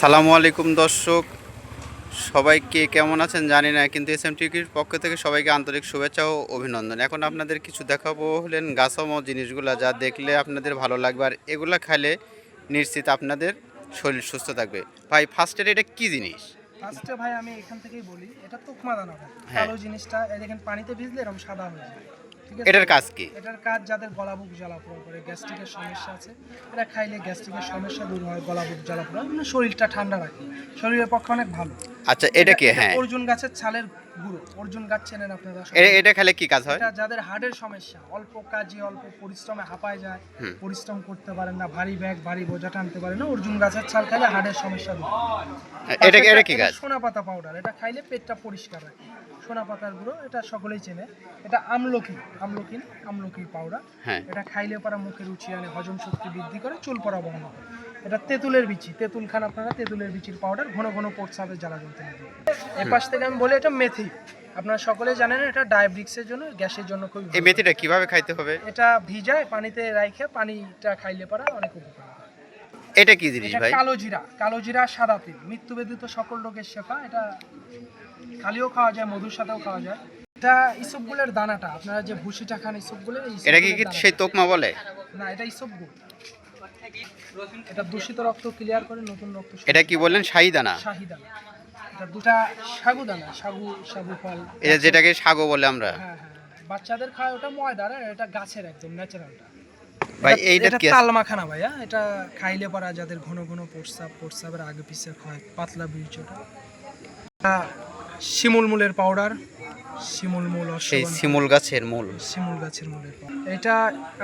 সালামু আলাইকুম দর্শক। সবাইকে কেমন আছেন জানি না কিন্তু এস এম টিভির পক্ষ থেকে সবাইকে আন্তরিক শুভেচ্ছা ও অভিনন্দন। এখন আপনাদের কিছু দেখাবো হলেন গাছামো জিনিসগুলা যা দেখলে আপনাদের ভালো লাগবে আর এগুলো খাইলে নিশ্চিত আপনাদের শরীর সুস্থ থাকবে। ভাই ফার্স্টের এটা কি জিনিস? ফার্স্টে ভাই আমি এখান থেকেই বলি এটা তোকমা দানা হ্যাঁ। কালো জিনিসটা দেখেন পানিতে ভিজলে এরকম সাদা হয়ে যায়। এটার কাজ কি? এটার কাজ যাদের গলা বুক জ্বালা পোড়া করে গ্যাস্ট্রিকের সমস্যা আছে এটা খাইলে গ্যাস্ট্রিকের সমস্যা দূর হয় গলা বুক জ্বালা পোড়া মানে শরীরটা ঠান্ডা রাখে। শরীরের পক্ষে অনেক ভালো। আচ্ছা এটা কি? হ্যাঁ। অর্জুন গাছের ছালের গুঁড়ো। অর্জুন গাছ চেনেন আপনারা। এটা খেলে কি কাজ হয়? এটা যাদের হার্টের সমস্যা অল্প কাজে অল্প পরিশ্রমে হাঁপায় যায় পরিশ্রম করতে পারেন না ভারী ব্যাগ ভারী বোঝা টানতে পারে না অর্জুন গাছের ছাল খাইলে হার্টের সমস্যা দূর হয়। এটা এটা কি কাজ সোনা পাতা পাউডার এটা খাইলে পেটটা পরিষ্কার রাখে। সোনা পাতার গুঁড়ো এটা সকলেই চেনে। এটা আমলকি আমলকি আমলকির পাউডার হ্যাঁ। এটা খাইলে পরা মুখে রুচি আনে হজম শক্তি বৃদ্ধি করে চুল পড়া বন্ধ করে এটা তেঁতুলের বিচি তেঁতুল খান আপনারা তেঁতুলের বিচির পাউডার ঘন ঘন প্রস্রাবে জ্বালা জ্বলতে হবে এর পাশ থেকে আমি বলি এটা মেথি। আপনারা সকলে জানেন এটা ডায়াবেটিক্সের জন্য গ্যাসের জন্য খুবই এই মেথিটা কীভাবে খাইতে হবে? এটা ভিজায় পানিতে রাইখে পানিটা খাইলে পরা অনেক উপকার হয়। এটা কি জিনিস ভাই? কালো জিরা কালো জিরা সাদা তিল। মৃত্যু ব্যতীত সকল রোগের শেফা। এটা খালিও খাওয়া যায় মধুর সাথেও খাওয়া যায়। এটা ইসবগুলের দানাটা। আপনারা যে ভুসিটা খান ইসবগুলের এটা কি। সেই তোকমা বলে? না এটা ইসবগুল এটা দূষিত রক্ত ক্লিয়ার করে নতুন রক্ত এটা কি বললেন? শাহি দানা? শাহি দানা। এটা দুটা সাগু দানা সাগু সাগু ফল। এটা যেটাকে সাগো বলে আমরা। হ্যাঁ হ্যাঁ বাচ্চাদের খায় ওটা ময়দার আর এটা গাছের একদম ন্যাচারালটা ভাই এইটা কি? তাল মাখানা ভাইয়া। এটা খাইলে পরা যাদের ঘন ঘন প্রস্রাব প্রস্রাবের আগে পিছিয়ে হয় পাতলা বীর্যটা এটা শিমুল মূলের পাউডার শিমুল মূল সেই শিমুল গাছের মূল। শিমুল গাছের মূলের এটা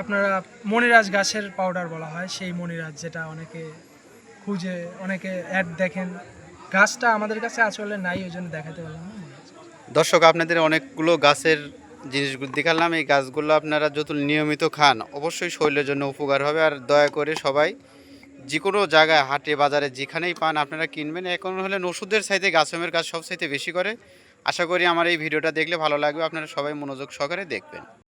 আপনারা মনিরাজ গাছের পাউডার বলা হয় সেই মনিরাজ যেটা অনেকে খুঁজে অনেকে অ্যাড দেখেন। গাছটা আমাদের কাছে আসলে নাই ওই জন্য দেখাতে পারলাম না দর্শক আপনাদের অনেকগুলো গাছের জিনিসগুলো দেখালাম, এই গাছগুলো আপনারা যত নিয়মিত খান অবশ্যই শরীরের জন্য উপকার হবে। আর দয়া করে সবাই যে কোনো জায়গায়, হাটে, বাজারে যেখানেই পান আপনারা কিনবেন। এখন হলেন ওষুধের সাইতে গাছমের কাজ সব চাইতে বেশি করে। আশা করি আমার এই ভিডিওটা দেখলে ভালো লাগবে। আপনারা সবাই মনোযোগ সহকারে দেখবেন।